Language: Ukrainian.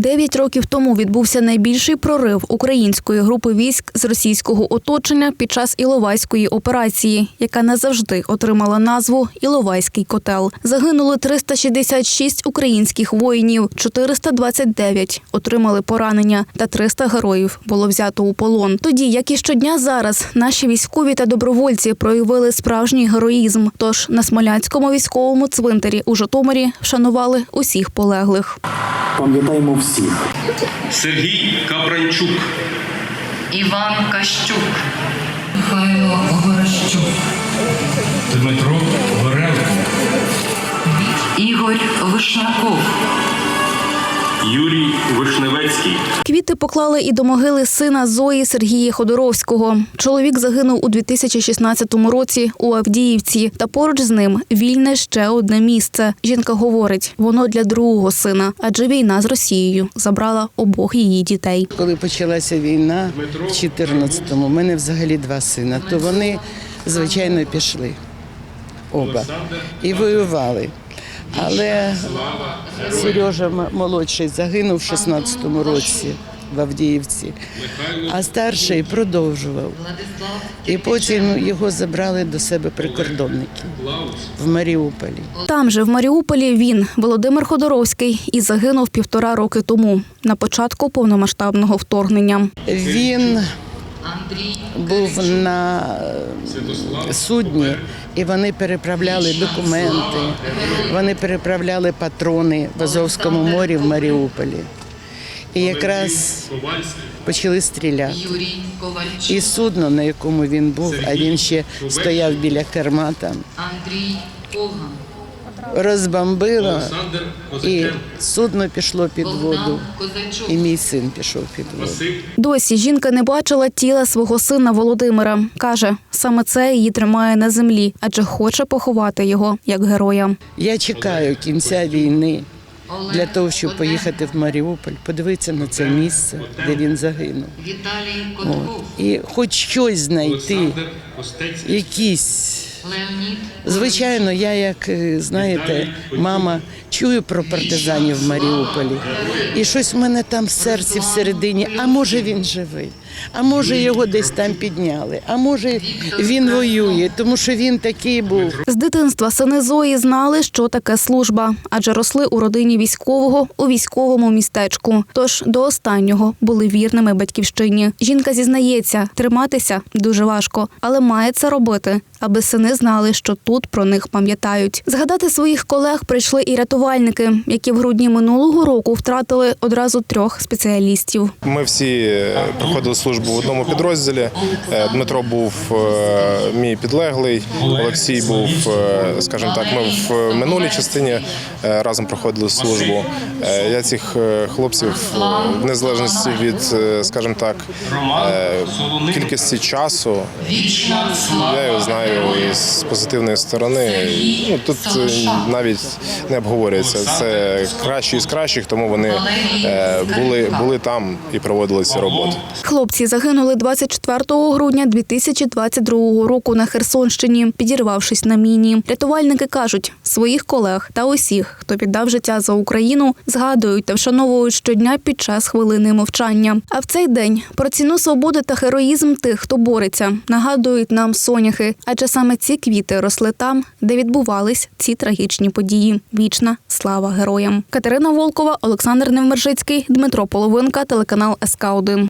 Дев'ять років тому відбувся найбільший прорив української групи військ з російського оточення під час Іловайської операції, яка назавжди отримала назву Іловайський котел. Загинули 366 українських воїнів, 429 отримали поранення та 300 героїв було взято у полон. Тоді, як і щодня зараз, наші військові та добровольці проявили справжній героїзм. Тож на Смолянському військовому цвинтарі у Житомирі вшанували усіх полеглих. Пам'ятаємо всіх. Сергій Капранчук, Іван Кащук, Михайло Горощук, Дмитро Горелко, Ігор Вишняков, Юрій Вишневецький, Квіти поклали і до могили сина Зої Сергія Ходоровського. Чоловік загинув у 2016 році у Авдіївці, та поруч з ним вільне ще одне місце. Жінка говорить, воно для другого сина, адже війна з Росією забрала обох її дітей. Коли почалася війна в 14-му, у мене взагалі два сина, то вони, звичайно, пішли оба і воювали. Але Сережа молодший загинув в 16-му році в Авдіївці, а старший продовжував. І потім його забрали до себе прикордонники в Маріуполі. Там же в Маріуполі він, Володимир Ходоровський, і загинув півтора роки тому на початку повномасштабного вторгнення. Він був на е, судні, і вони переправляли документи, вони переправляли патрони в Азовському морі в Маріуполі. І якраз почали стріляти. І судно, на якому він був, а він ще стояв біля керма там, розбомбило, і судно пішло під воду. І мій син пішов під воду. Досі жінка не бачила тіла свого сина Володимира. Каже, саме це її тримає на землі, адже хоче поховати його як героя. Я чекаю кінця війни для того, щоб поїхати в Маріуполь, подивитися на це місце, де він загинув. Віталій От. Котков, І хоч щось знайти, якісь. Звичайно, я, як е, знаєте, мама чую про партизанів в Маріуполі. І щось в мене там в серці всередині. А може він живий, а може його десь там підняли, а може він воює, тому що він такий був. З дитинства сини Зої знали, що таке служба, адже росли у родині військового у військовому містечку. Тож до останнього були вірними батьківщині. Жінка зізнається, триматися дуже важко, але має це робити, аби сини знали, що тут про них пам'ятають. Згадати своїх колег прийшли і рятувальники, які в грудні минулого року втратили одразу трьох спеціалістів. Ми всі е, проходили службу в одному підрозділі. Е, Дмитро був е, мій підлеглий, Олексій був, е, скажімо так, ми в минулій частині разом проходили службу. Я цих хлопців, в незалежності від, скажімо так, кількості часу, я його знаю з позитивної сторони. Ну, тут навіть не обговорюється. Це кращі із кращих, тому вони були, були там і проводили ці роботи. Хлопці загинули 24 грудня 2022 року на Херсонщині, підірвавшись на міні. Рятувальники кажуть, своїх колег та усіх, хто піддав життя за Україну, згадують та вшановують щодня під час хвилини мовчання. А в цей день про ціну свободи та героїзм тих, хто бореться, нагадують нам соняхи, адже саме ці квіти росли там, де відбувались ці трагічні події. Вічна слава героям. Катерина Волкова, Олександр Невмержицький, Дмитро Половинка, телеканал СК 1